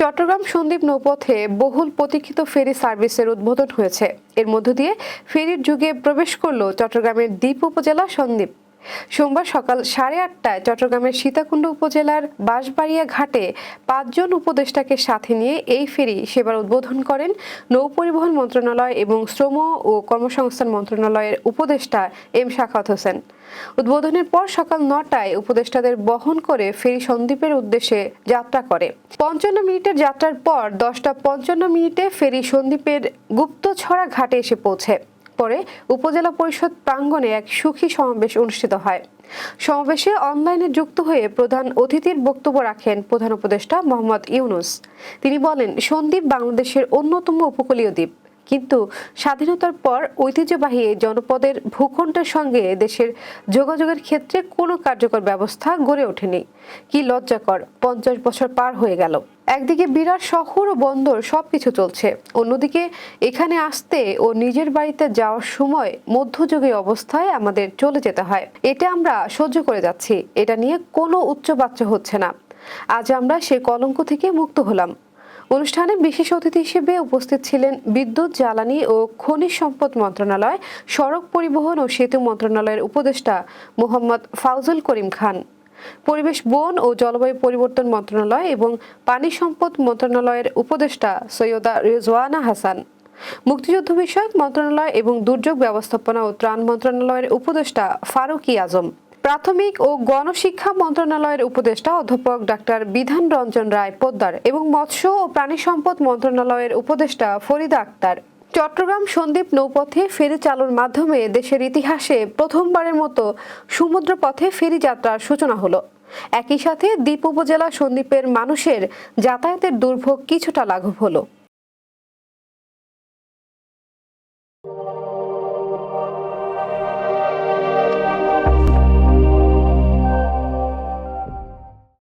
চট্টগ্রাম সন্দ্বীপ নৌপথে বহুল প্রতীক্ষিত ফেরি সার্ভিসের উদ্বোধন হয়েছে। এর মধ্য দিয়ে ফেরির যুগে প্রবেশ করল চট্টগ্রামের দ্বীপ উপজেলা সন্দ্বীপ সোমবার সকাল সাড়ে আটটায় চট্টগ্রামের সীতাকুণ্ড উপজেলার বাঁশবাড়িয়া ঘাটে পাঁচজন উপদেষ্টাকে সাথে নিয়ে এই ফেরি সেবার উদ্বোধন করেন নৌপরিবহন মন্ত্রণালয় এবং শ্রম ও কর্মসংস্থান মন্ত্রণালয়ের উপদেষ্টা এম শাখাত হোসেন। উদ্বোধনের পর সকাল নটায় উপদেষ্টাদের বহন করে ফেরি সন্দ্বীপের উদ্দেশ্যে যাত্রা করে। পঞ্চান্ন মিনিটের যাত্রার পর দশটা পঞ্চান্ন মিনিটে ফেরি সন্দ্বীপের গুপ্তছড়া ঘাটে এসে পৌঁছে। পরে উপজেলা পরিষদ প্রাঙ্গণে এক সুখী সমাবেশ অনুষ্ঠিত হয়। সমাবেশে অনলাইনে যুক্ত হয়ে প্রধান অতিথির বক্তব্য রাখেন প্রধান উপদেষ্টা মোহাম্মদ ইউনুস। তিনি বলেন সন্দ্বীপ বাংলাদেশের অন্যতম উপকূলীয় দ্বীপ। কিন্তু স্বাধীনতার পর ঐতিহ্যবাহী এই জনপদের ভূখণ্ডের সঙ্গে দেশের যোগাযোগের ক্ষেত্রে কোনো কার্যকর ব্যবস্থা গড়ে ওঠেনি। কি লজ্জাকর, পঞ্চাশ বছর পার হয়ে গেল। একদিকে বিরাট শহর ও বন্দর, সবকিছু চলছে। অন্যদিকে এখানে আসতে ও নিজের বাড়িতে যাওয়ার সময় মধ্যযুগীয় অবস্থায় আমাদের চলে যেতে হয়। এটা আমরা সহ্য করে যাচ্ছি। এটা নিয়ে কোনো উচ্চবাচ্য হচ্ছে না। আজ আমরা সেই কলঙ্ক থেকে মুক্ত হলাম। অনুষ্ঠানে বিশেষ অতিথি হিসেবে উপস্থিত ছিলেন বিদ্যুৎ, জ্বালানি ও খনিজ সম্পদ মন্ত্রণালয়, সড়ক পরিবহন ও সেতু মন্ত্রণালয়ের উপদেষ্টা মোহাম্মদ ফাউজুল করিম খান। পরিবেশ, বন ও জলবায়ু পরিবর্তন মন্ত্রণালয় এবং পানি সম্পদ মন্ত্রণালয়ের উপদেষ্টা সৈয়দা রেজওয়ানা হাসান। মুক্তিযুদ্ধ বিষয়ক মন্ত্রণালয় এবং দুর্যোগ ব্যবস্থাপনা ও ত্রাণ মন্ত্রণালয়ের উপদেষ্টা ফারুকি আজম। প্রাথমিক ও গণশিক্ষা মন্ত্রণালয়ের উপদেষ্টা অধ্যাপক ডাক্তার বিধান রঞ্জন রায় পোদ্দার এবং মৎস্য ও প্রাণী সম্পদ মন্ত্রণালয়ের উপদেষ্টা ফরিদা আক্তার। চট্টগ্রাম সন্দ্বীপ নৌপথে ফেরি চালুর মাধ্যমে দেশের ইতিহাসে প্রথমবারের মতো সমুদ্র পথে ফেরি যাত্রার সূচনা হলো। একই সাথে দ্বীপ উপজেলা সন্দ্বীপের মানুষের যাতায়াতের দুর্ভোগ কিছুটা লাঘব হলো।